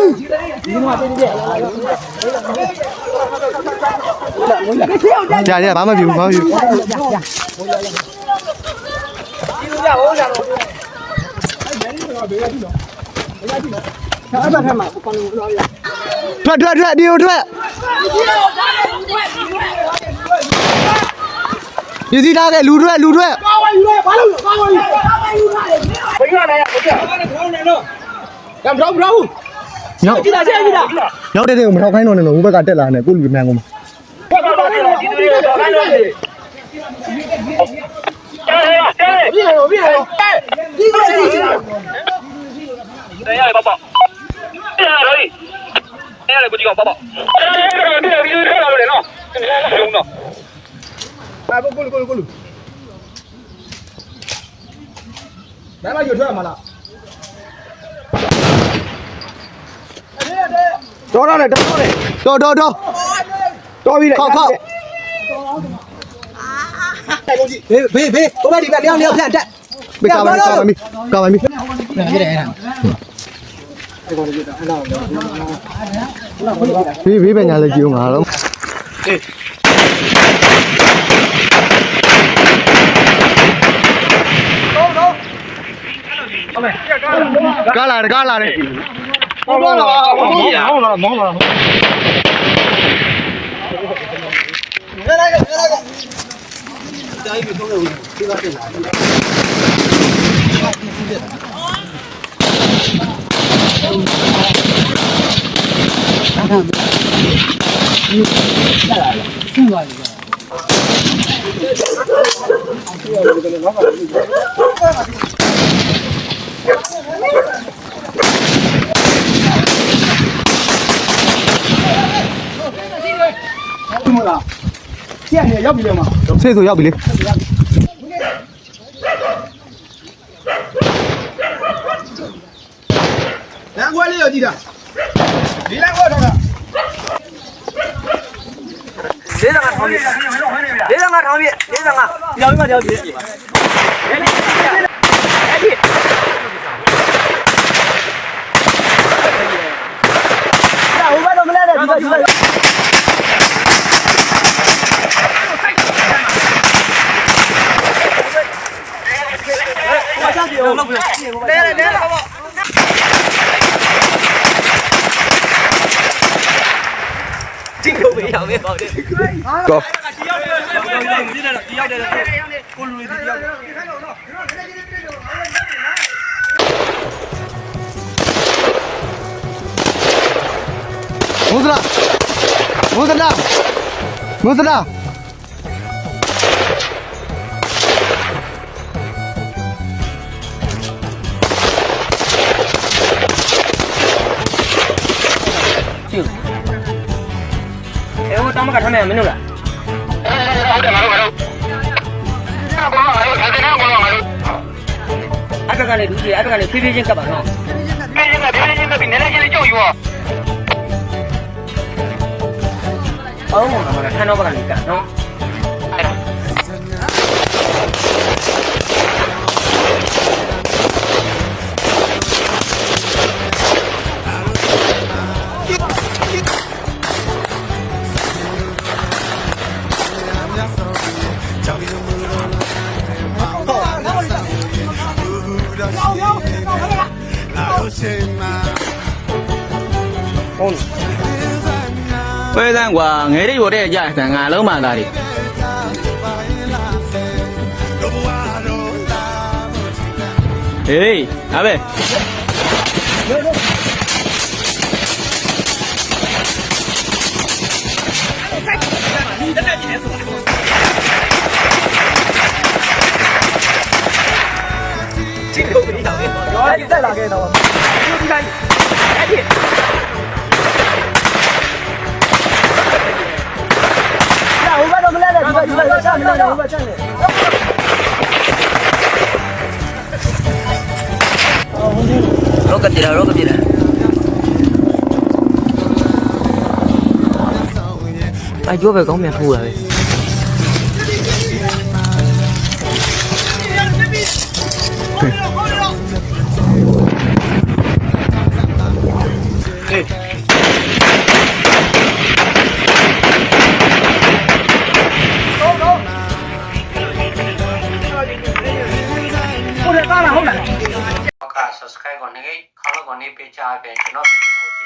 đi dạ dạ bám vào view bám vào view. Đi dua, đi dia đi Dia đi đang đi lú đi lú đi Bây đi này, đi giờ. đi rong đi ညောက်ကြည့်လာကြည့်လာညောက်တဲ့တဲ့ကိုမထောက်ခိုင်းတော့နဲ့လို့ဦးဘက်ကတက်လာနဲ့ကိုလူမြန်ကုန်မှာဟုတ်ပါပါဒီလိုဒီလိုတော့ခိုင်းလို့လေတဲ့ဟဲ့ပြေရောပြေရောဒီလိုဒီလိုတဲ့ရပါပါတဲ့ရရီတဲ့ရကိုကြည့်အောင်ပါပါတဲ့ရဒီလိုထားလာမယ်နော်ဘုံနော်ပါဘူးကိုလူကိုလူကိုလူဘာမှရွှေထွက်ရမှာလား တော်တော့တယ်တော်တော့တယ်တော်တော်တော်တော်ပြီလေခောက်ခောက်ဘေးဘေးဘေးဟိုဘက်ဒီဘက်လျောင်းလျောင်းဖြန့်တက်မကာပါကာပါမီကာပါမီပြန်ပြတယ်အဲ့ဒါဘေးဘေးပဲညာလဲကြည့်ဦးငါတော့ကားလာတယ်ကားလာတယ် 吃饭了吗我忙了忙了别来着别来个加一笔都没有问题这个是男的吗嗯再来了个这一个啊老板 မလား။ပြန်နေရောက်ပြီလေမ။ဆေးဆိုရောက်ပြီလေ။လမ်းကွဲလေးရောက်ကြည့်တာ။ဒီလမ်းကွဲတော့ကလေးဆောင်ကထောင်းပြလေးဆောင်ကထောင်းပြလေးဆောင်ကကြောက်ပြီးမှကြောက်ပြီး 好的好的好的好的好的好的好的好的 အဲဟိုတောင်းမကထားမယ်မင်းတို့လားဟုတ်တယ်ငါတို့ငါတို့ဘာလို့ငါတို့ဆက်နေတာဘာလို့ငါတို့အဘကလည်းဒူးကြီးအဘကလည်းဖြည်းဖြည်းချင်းကပ်ပါနော်ဖြည်းဖြည်းချင်းကဖြည်းဖြည်းချင်းကပြီးနည်းနည်းချင်းလေးကြောက်ယူအောင်အော်ငါကလည်းခန်းတော့ပါကနေကနော် ကပ်နော်ဟုတ်ပဲတန်းကွာငယ်လေးရိုတဲ့ကြဆန်ငါလုံးမှသားတွေဟေးဟာပဲ 这个没想到，然后你再拿给他吧。你看，赶紧。来，五百多个来了，五百五百站的，五百站的。रोक तेरा रोक तेरा ai chúa về có mẹ phù rồi का सब्सक्राइब गर्ने है खल भन्ने पेज आएर भेट्छ नभिडियो